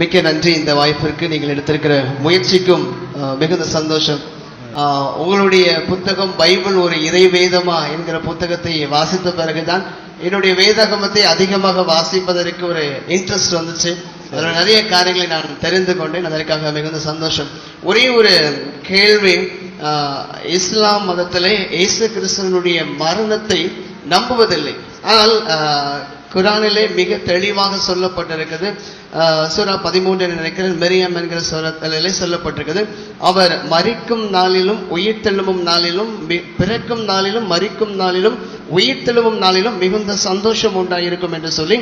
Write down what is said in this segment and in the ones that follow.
மிக்க நன்றி இந்த வாய்ப்பிற்கு. நீங்கள் எடுத்திருக்கிற முயற்சிக்கும் மிகுந்த சந்தோஷம். உங்களுடைய புத்தகம் பைபிள் ஒரு இறை வேதமா என்கிற புத்தகத்தை வாசித்த பிறகுதான் என்னுடைய வேதகமத்தை அதிகமாக வாசிப்பதற்கு ஒரு இன்ட்ரெஸ்ட் வந்துச்சு. அதில் நிறைய காரியங்களை நான் தெரிந்து கொண்டேன். அதற்காக மிகுந்த சந்தோஷம். ஒரே ஒரு கேள்வி இஸ்லாம் மதத்திலே இயேசு கிறிஸ்தனுடைய மரணத்தை நம்புவதில்லை. ஆனால் குரானிலே மிக தெளிவாக சொல்லப்பட்டிருக்குது. சூரா பதிமூன்று நினைக்கிறேன் மெரியம் என்கிற சூரத்திலே சொல்லப்பட்டிருக்குது. அவர் மறிக்கும் நாளிலும் உயிர் தெழும்பும் நாளிலும் பிறக்கும் நாளிலும் மறிக்கும் நாளிலும் உயிர்த்தெழும்பும் நாளிலும் மிகுந்த சந்தோஷம் உண்டாயிருக்கும் என்று சொல்லி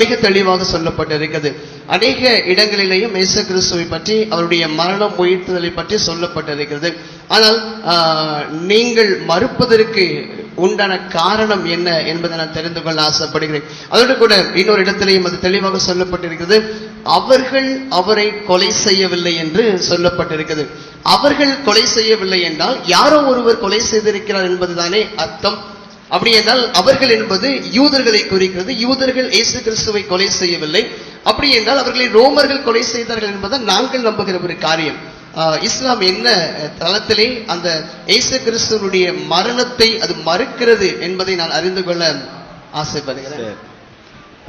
மிக தெளிவாக சொல்லப்பட்டிருக்கிறது. அநேக இடங்களிலேயும் இயேசு கிறிஸ்துவை பற்றி அவருடைய மரணம் உயிர்த்தலை பற்றி சொல்லப்பட்டிருக்கிறது. ஆனால் நீங்கள் மறுப்பதற்கு உண்டான காரணம் என்ன என்பதை நான் தெரிந்து கொள்ள ஆசைப்படுகிறேன். அதோடு கூட இன்னொரு இடத்திலேயும் அது தெளிவாக சொல்லப்பட்டிருக்கிறது. அவர்கள் அவரை கொலை செய்யவில்லை என்று சொல்லப்பட்டிருக்கிறது. அவர்கள் கொலை செய்யவில்லை என்றால் யாரோ ஒருவர் கொலை செய்திருக்கிறார் என்பதுதானே அர்த்தம். அப்படி என்றால் அவர்கள் என்பது யூதர்களை குறிக்கிறது. யூதர்கள் இயேசு கிறிஸ்துவை கொலை செய்யவில்லை. அப்படி என்றால் அவர்களை ரோமர்கள் கொலை செய்தார்கள் என்பதை நாங்கள் நம்புகிற ஒரு காரியம். இஸ்லாம் என்ன தளத்திலே அந்த இயேசு கிறிஸ்துவனுடைய மரணத்தை அது மறுக்கிறது என்பதை நான் அறிந்து கொள்ள ஆசைப்படுகிறேன்.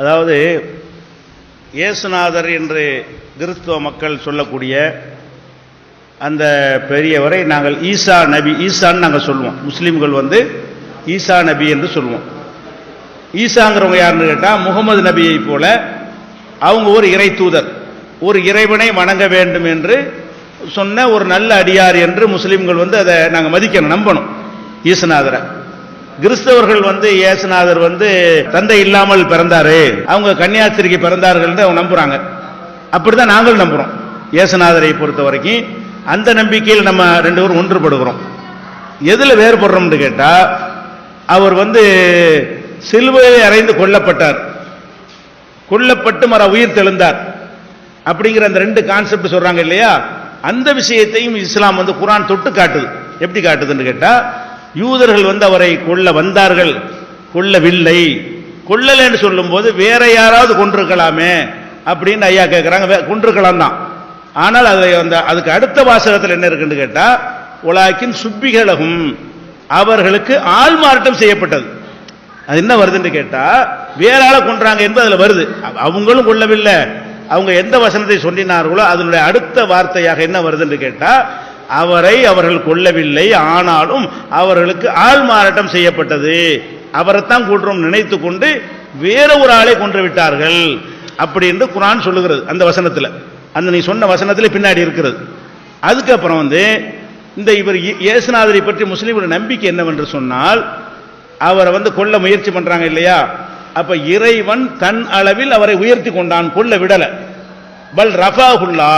அதாவது இயேசுநாதர் என்று கிறிஸ்துவ மக்கள் சொல்லக்கூடிய அந்த பெரியவரை நாங்கள் ஈசா நபி ஈசான்னு நாங்கள் சொல்லுவோம். முஸ்லீம்கள் வந்து ஈசா நபி என்று சொல்லுவோம். ஈசாங்கிறவங்க யாருன்னு கேட்டால் முகமது நபியை போல அவங்க ஒரு இறை தூதர். ஒரு இறைவனை வணங்க வேண்டும் என்று சொன்ன ஒரு நல்ல அடியார் என்று முஸ்லீம்கள் வந்து அதை நாங்கள் மதிக்கணும் நம்பணும். ஈசநாதரை. கிறிஸ்தவர்கள் வந்து இயேசுநாதர் வந்து தந்தை இல்லாமல் பிறந்தாரு அவங்க கன்னியாஸ்திரிக்கு பிறந்தார்கள் அவங்க நம்புறாங்க. அப்படிதான் நாங்கள் நம்புறோம். இயேசுநாதரை பொறுத்த வரைக்கும் அந்த நம்பிக்கையில் நம்ம ரெண்டு பேரும் ஒன்றுபடுகிறோம். எதுல வேறுபடுறோம்னு கேட்டால் அவர் வந்து சிலுவையை அறைந்து கொல்லப்பட்டார். கொல்லப்பட்டு மர உயிர் தெழுந்தார். அப்படிங்கிற அந்த ரெண்டு கான்செப்ட் சொல்றாங்க இல்லையா? அந்த விஷயத்தையும் இஸ்லாம் வந்து குரான் தொட்டு காட்டுது. எப்படி காட்டுதுன்னு கேட்டா யூதர்கள் வந்து அவரை கொல்ல வந்தார்கள். கொல்லவில்லை. கொல்லலைன்னு சொல்லும்போது வேற யாராவது கொண்டிருக்கலாமே அப்படின்னு ஐயா கேட்குறாங்க கொண்டிருக்கலாம் தான். ஆனால் அதை அந்த அதுக்கு அடுத்த வாசகத்தில் என்ன இருக்குன்னு கேட்டா உலாக்கின் சுப்பிகளகும் அவர்களுக்கு ஆள்மாறாட்டம் செய்யப்பட்டது. அது என்ன வருதுன்னு கேட்டா வேற ஆளை கொன்றாங்க என்பது அதுல வருது அவங்களும் கொள்ளவில்லை. அவங்க எந்த வசனத்தை சொன்னினார்களோ அதனுடைய அடுத்த வார்த்தையாக என்ன வருதுன்னு கேட்டா அவரை அவர்கள் கொல்லவில்லை ஆனாலும் அவர்களுக்கு ஆள் மாறாட்டம் செய்யப்பட்டது. அவரைத்தான் கூட்டுறோம் நினைத்து கொண்டு வேற ஒரு ஆளை கொன்று விட்டார்கள். அப்படி என்று குரான் சொல்லுகிறது அந்த வசனத்தில். அந்த நீ சொன்ன வசனத்தில் பின்னாடி இருக்கிறது. அதுக்கப்புறம் வந்து இந்த இவர் இயேசுநாதரை பற்றி முஸ்லீமோட நம்பிக்கை என்னவென்று சொன்னால் அவரை வந்து கொல்ல முயற்சி பண்றாங்க இல்லையா? அப்ப இறைவன் தன் அளவில் அவரை உயர்த்தி கொண்டான் கொல்ல விடல. பல் ரஃபாஹுல்லா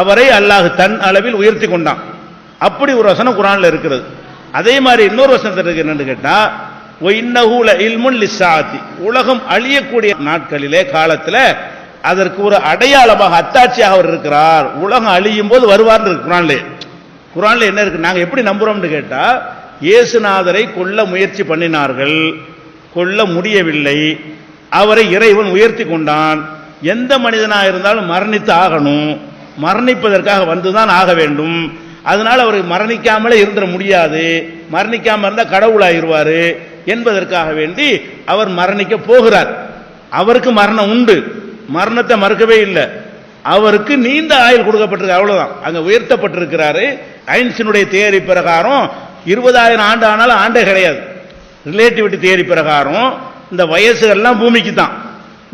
அவரை அல்லாஹ் தன் அளவில் உயர்த்தி கொண்டான். அப்படி ஒரு வசனம் குரான்ல இருக்கிறது அதே மாதிரி இன்னொரு வசனத்தில் இருக்கு என்னன்னு கேட்டா இல்முன் லிஸ்ஸாத்தி உலகம் அழியக்கூடிய நாட்களிலே காலத்தில் அதற்கு ஒரு அடையாளமாக அத்தாட்சியாக அவர் இருக்கிறார். உலகம் அழியும் போது வருவார்னு இருக்கு குரான்லேயே குரான்ல என்ன இருக்கு? நாங்கள் எப்படி நம்புறோம்னு கேட்டால் இயேசுநாதரை கொல்ல முயற்சி பண்ணினார்கள். கொல்ல முடியவில்லை. அவரை இறைவன் உயர்த்தி கொண்டான். எந்த மனிதனாக இருந்தாலும் மரணித்து ஆகணும். மரணிப்பதற்காக வந்துதான் ஆக வேண்டும். அதனால் அவர் மரணிக்காமலே இருந்துட முடியாது. மரணிக்காமல் இருந்தால் கடவுளாயிருவார் என்பதற்காக வேண்டி அவர் மரணிக்க போகிறார். அவருக்கு மரணம் உண்டு. மரணத்தை மறுக்கவே இல்லை. அவருக்கு நீண்ட ஆயுள் கொடுக்கப்பட்டிருக்கு அவ்வளவுதான். அங்க உயர்த்தப்பட்டிருக்கிறாரு. ஐன்ஸினுடைய தேரி பிரகாரம் இருபதாயிரம் ஆண்டு ஆனாலும் ஆண்டே கிடையாது. ரிலேட்டிவிட்டி தேரி பிரகாரம் இந்த வயசுகள்லாம் பூமிக்கு தான்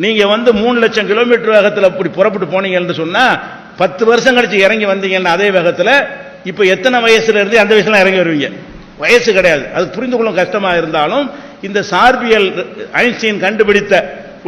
நீங்க வந்து மூணு லட்சம் கிலோமீட்டர் வேகத்தில் அப்படி புறப்பட்டு போனீங்கன்னு சொன்னா பத்து வருஷம் கழிச்சு இறங்கி வந்தீங்கன்னா அதே வேகத்தில் இப்போ எத்தனை வயசுல இருந்து அந்த வயசுல இறங்கி வருவீங்க? வயசு கிடையாது. அது புரிந்து கொள்ளும் கஷ்டமா இருந்தாலும் இந்த சார்பியல் ஐன்ஸ்டீன் கண்டுபிடித்த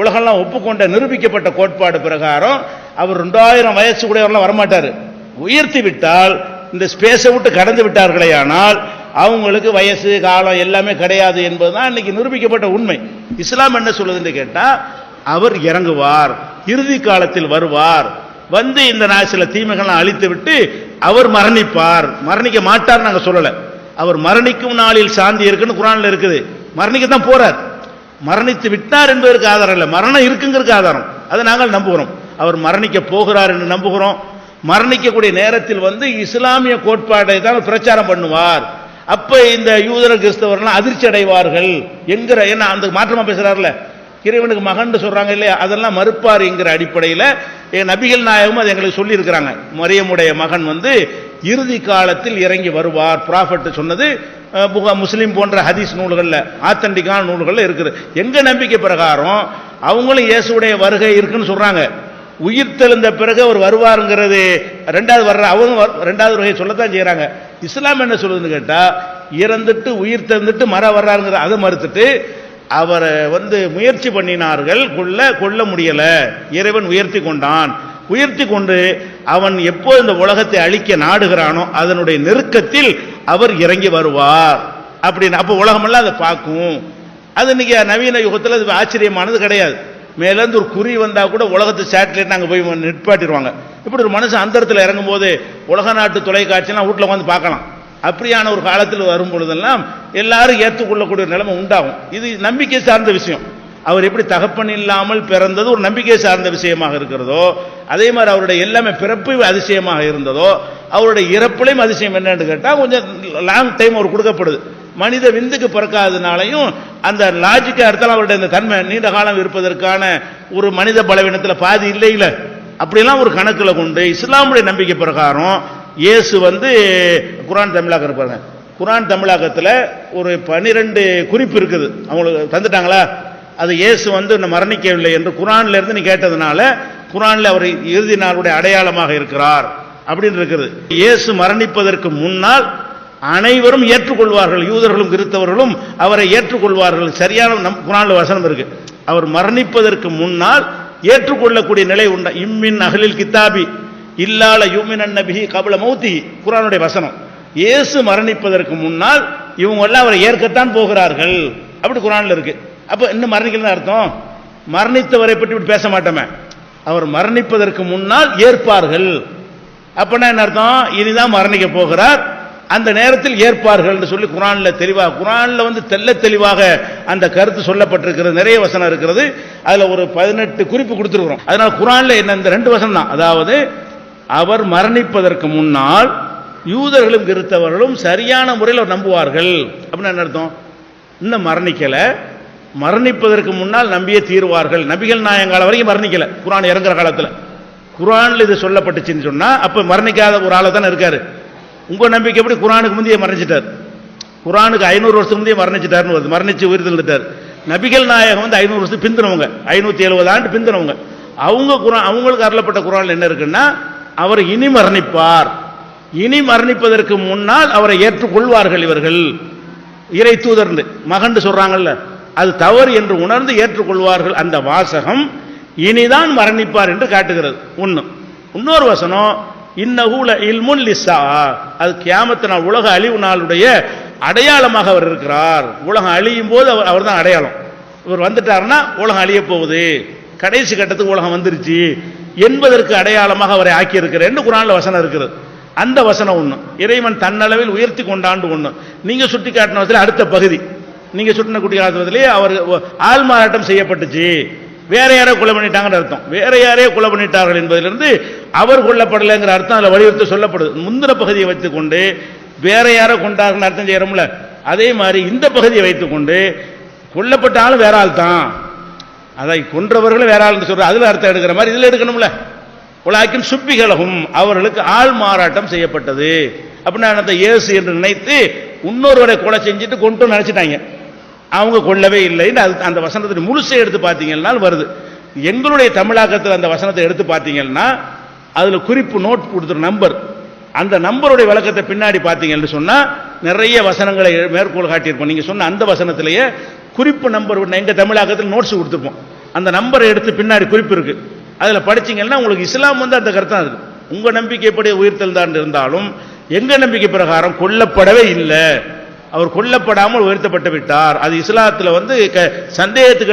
உலகெல்லாம் ஒப்புக்கொண்ட நிரூபிக்கப்பட்ட கோட்பாடு பிரகாரம் அவர் ரெண்டாயிரம் வயசு கூடவரெல்லாம் வரமாட்டார். உயர்த்தி விட்டால் இந்த ஸ்பேஸை விட்டு கடந்து விட்டார்களே ஆனால் அவங்களுக்கு வயசு காலம் எல்லாமே கிடையாது என்பதுதான் இன்னைக்கு நிரூபிக்கப்பட்ட உண்மை. இஸ்லாம் என்ன சொல்லுதுன்னு கேட்டால் அவர் இறங்குவார் இறுதி காலத்தில் வருவார் வந்து இந்த நா- சில தீமைகள்லாம் அழித்து விட்டு அவர் மரணிப்பார். மரணிக்க மாட்டார் நாங்கள் சொல்லலை. அவர் மரணிக்கும் நாளில் சாந்தி இருக்குன்னு குரானில் இருக்குது. மரணிக்க தான் போறார். மரணித்து விட்டார் என்பதற்கு ஆதாரம் இல்லை. மரணம் இருக்குங்கிறதுக்கு ஆதாரம். அதை நாங்கள் நம்புகிறோம். அவர் மரணிக்க போகிறார் என்று நம்புகிறோம். மரணிக்கக்கூடிய நேரத்தில் வந்து இஸ்லாமிய கோட்பாட்டை தான் பிரச்சாரம் பண்ணுவார். அப்ப இந்த யூதர கிறிஸ்தவர்லாம் அதிர்ச்சி அடைவார்கள் என்கிற என்ன அந்த மாற்றமா பேசுறாருல இறைவனுக்கு மகன் சொல்றாங்க இல்லையா? அதெல்லாம் மறுப்பார் என்கிற அடிப்படையில் என் நபிகள் நாயகம் அது எங்களுக்கு சொல்லி இருக்கிறாங்க மரியமுடைய மகன் வந்து இறுதி காலத்தில் இறங்கி வருவார். ப்ராஃபட் சொன்னது புகா- முஸ்லீம் போன்ற ஹதீஸ் நூல்களில் ஆத்தண்டிக்கான நூல்களில் இருக்குது. எங்க நம்பிக்கை பிரகாரம் அவங்களும் இயேசுடைய வருகை இருக்குன்னு சொல்றாங்க. உயிர் தெழுந்த பிறகு அவர் வருவாருங்கிறது ரெண்டாவது வர்ற அவங்க ரெண்டாவது வகையை சொல்லத்தான் செய்கிறாங்க இஸ்லாம் என்ன சொல்லுதுன்னு கேட்டால் இறந்துட்டு உயிர் தெழுந்துட்டு மர வர்றாருங்கிற அதை மறுத்துட்டு அவரை வந்து முயற்சி பண்ணினார்கள் கொல்ல கொல்ல முடியலை. இறைவன் உயர்த்தி கொண்டான். உயர்த்தி கொண்டு அவன் எப்போது இந்த உலகத்தை அழிக்க நாடுகிறானோ அதனுடைய நெருக்கத்தில் அவர் இறங்கி வருவார். அப்படின்னு அப்போ உலகமெல்லாம் அதை பார்க்கும். அது இன்னைக்கு நவீன யுகத்தில் அது ஆச்சரியமானது கிடையாது. மேலேருந்து ஒரு குறி வந்தால் கூட உலகத்து சேட்டலைட் நாங்கள் போய் நிற்பாட்டிடுவாங்க இப்படி ஒரு மனுஷன் அந்தரத்தில் இறங்கும் போது உலக நாட்டு தொலைக்காட்சியெல்லாம் வீட்டில் வந்து பார்க்கலாம். அப்படியான ஒரு காலத்தில் வரும் பொழுதெல்லாம் எல்லாரும் ஏற்றுக்கொள்ளக்கூடிய நிலைமை உண்டாகும். இது நம்பிக்கை சார்ந்த விஷயம். அவர் எப்படி தகப்பன் இல்லாமல் பிறந்தது ஒரு நம்பிக்கை சார்ந்த விஷயமாக இருக்கிறதோ அதே மாதிரி அவருடைய எல்லாமே பிறப்பு அதிசயமாக இருந்ததோ அவருடைய இறப்புலையும் அதிசயம் என்னன்னு கேட்டால் கொஞ்சம் லாங் டைம் அவர் கொடுக்கப்படுது. மனித விந்துக்கு பிறக்காதனாலையும் அந்த லாஜிக்காக இருந்தாலும் அவருடைய இந்த தன்மை நீண்ட காலம் இருப்பதற்கான ஒரு மனித பலவீனத்தில் பாதி இல்லை அப்படிலாம் ஒரு கணக்கில் கொண்டு இஸ்லாமுடைய நம்பிக்கை பிரகாரம் இயேசு வந்து குரான் தமிழாக இருப்பாங்க குரான் தமிழாக்கத்தில் ஒரு பனிரெண்டு குறிப்பு இருக்குது. அவங்களுக்கு தந்துட்டாங்களா? அது இயேசு வந்து இன்னும் மரணிக்கவில்லை என்று குரான்ல இருந்து நீ கேட்டதுனால குரான்ல அவர் இறுதி நாளுடைய அடையாளமாக இருக்கிறார் அப்படின்னு இருக்குது. இயேசு மரணிப்பதற்கு முன்னால் அனைவரும் ஏற்றுக்கொள்வார்கள். யூதர்களும் கிறித்தவர்களும் அவரை ஏற்றுக்கொள்வார்கள். சரியான நம் குரான்ல வசனம் இருக்கு. அவர் மரணிப்பதற்கு முன்னால் ஏற்றுக்கொள்ளக்கூடிய நிலை உண்டா? இம்மின் அகலில் கித்தாபி. இல்லால யூமின் நபிஹி கபல மௌத்தி குரானுடைய வசனம். இயேசு மரணிப்பதற்கு முன்னால் இவங்க எல்லாம் அவரை ஏற்கத்தான் போகிறார்கள். அப்படி குரான்ல இருக்கு. அப்போ இன்னும் மரணிக்கலன்னு அர்த்தம்? மரணித்தவரை பற்றி இப்படி பேச மாட்டோமே. அவர் மரணிப்பதற்கு முன்னால் ஏற்பார்கள். அப்படின்னா என்ன அர்த்தம்? இனிதான் மரணிக்க போகிறார். அந்த நேரத்தில் ஏற்பார்கள் என்று சொல்லி குரானில் தெளிவாக குரானில் வந்து தெல்ல தெளிவாக அந்த கருத்து சொல்லப்பட்டிருக்கிறது நிறைய வசனம் இருக்கிறது. அதில் ஒரு பதினெட்டு குறிப்பு கொடுத்துருக்குறோம். அதனால் குரானில் என்ன இந்த ரெண்டு வசனம் தான். அதாவது அவர் மரணிப்பதற்கு முன்னால் யூதர்களும் கிறித்தவர்களும் சரியான முறையில் நம்புவார்கள். அப்படின்னு என்ன அர்த்தம்? இன்னும் மரணிக்கலை. மரணிப்பதற்கு முன்னால் நம்பியே தீருவார்கள். நபிகள் நாயங்கால வரைக்கும் மரணிக்கல. குரான் இறங்குற காலத்தில். குரானில் இது சொல்லப்பட்டுச்சுன்னு சொன்னால் அப்போ மரணிக்காத ஒரு ஆளை தானே இருக்காரு. உங்கள் நம்பிக்கை எப்படி குரானுக்கு முந்தைய மரணிச்சிட்டார்? குரானுக்கு ஐநூறு வருஷத்துக்கு முந்தைய மரணிச்சிட்டாருன்னு வருது. மரணிச்சு உயிர் தந்துட்டார். நபிகள் நாயகம் வந்து ஐநூறு வருஷத்துக்கு பிந்தினவங்க. ஐநூற்றி எழுபது ஆண்டு பிந்தினவங்க. அவங்க குரான் அவங்களுக்கு அருளப்பட்ட குரான் என்ன இருக்குன்னா அவர் இனி மரணிப்பார். இனி மரணிப்பதற்கு முன்னால் அவரை ஏற்றுக்கொள்வார்கள் இவர்கள். இறை தூதர்ந்து மகன் சொல்கிறாங்கல்ல அது தவறு என்று உணர்ந்து ஏற்றுக்கொள்வார்கள் அந்த வாசகம் இனிதான் மரணிப்பார் என்று காட்டுகிறது. ஒன்று இன்னொரு வசனம் இன்னகூல இல்முன் லிஸ்ஸா. அது கியாமத்து நாள் உலக அழிவு நாளுடைய அடையாளமாக அவர் இருக்கிறார். உலகம் அழியும் போது அவர் அவர்தான் அடையாளம். இவர் வந்துட்டாருன்னா உலகம் அழிய போகுது. கடைசி கட்டத்துக்கு உலகம் வந்துருச்சு. என்பதற்கு அடையாளமாக அவரை ஆக்கி இருக்கிறேன் குரானில் வசனம் இருக்கிறது அந்த வசனம் ஒன்று இறைவன் தன்னளவில் உயர்த்தி கொண்டாண்டு ஒன்று நீங்கள் சுட்டி காட்டின வசதியில் அடுத்த பகுதி. நீங்க சுட்டின குட்டி காலத்திலே அவர் ஆள் மாறாட்டம் செய்யப்பட்டுச்சு. வேற யாரோ கொலை பண்ணிட்டாங்கன்னு அர்த்தம். வேற யாரையோ கொலை பண்ணிட்டார்கள் என்பதிலிருந்து அவர் கொல்லப்படலைங்கிற அர்த்தம் அதில் வலியுறுத்தி சொல்லப்படுது. முந்தின பகுதியை வைத்துக்கொண்டு வேற யாரோ கொண்டார்கள்னு அர்த்தம் செய்யறோம்ல. அதே மாதிரி இந்த பகுதியை வைத்துக்கொண்டு கொல்லப்பட்டாலும் வேற ஆள் தான். அதை கொன்றவர்களும் வேற ஆள் சொல்ற அதில் அர்த்தம் எடுக்கிற மாதிரி இதில் எடுக்கணும்ல. உலாக்கின் சுப்பிகளகும் அவர்களுக்கு ஆள் மாறாட்டம் செய்யப்பட்டது. அப்படின்னா இயேசு என்று நினைத்து இன்னொருவரை கொலை செஞ்சுட்டு கொண்டு நினைச்சிட்டாங்க. அவங்க கொள்ளவே இல்லைன்னு அது அந்த வசனத்தை முழுசை எடுத்து பார்த்தீங்கன்னா வருது. எங்களுடைய தமிழாக்கத்தில் அந்த வசனத்தை எடுத்து பார்த்தீங்கன்னா அதில் குறிப்பு நோட் கொடுத்துரு நம்பர். அந்த நம்பருடைய விளக்கத்தை பின்னாடி பார்த்தீங்கன்னு சொன்னால் நிறைய வசனங்களை மேற்கோள் காட்டியிருப்போம். நீங்கள் சொன்ன அந்த வசனத்திலேயே குறிப்பு நம்பர் எங்கள் தமிழாக்கத்தில் நோட்ஸ் கொடுத்துருப்போம். அந்த நம்பரை எடுத்து பின்னாடி குறிப்பு இருக்குது அதில் படிச்சீங்கன்னா உங்களுக்கு இஸ்லாம் வந்து அந்த கருத்தான் இருக்குது உங்கள் நம்பிக்கைப்படி உயிர்த்தல் தான் இருந்தாலும் எங்கள் நம்பிக்கை பிரகாரம் கொல்லப்படவே இல்லை. அவர் கொல்லப்படாமல் உயர்த்தப்பட்டு விட்டார். அது இஸ்லாத்தில் வந்து சந்தேகத்துக்கு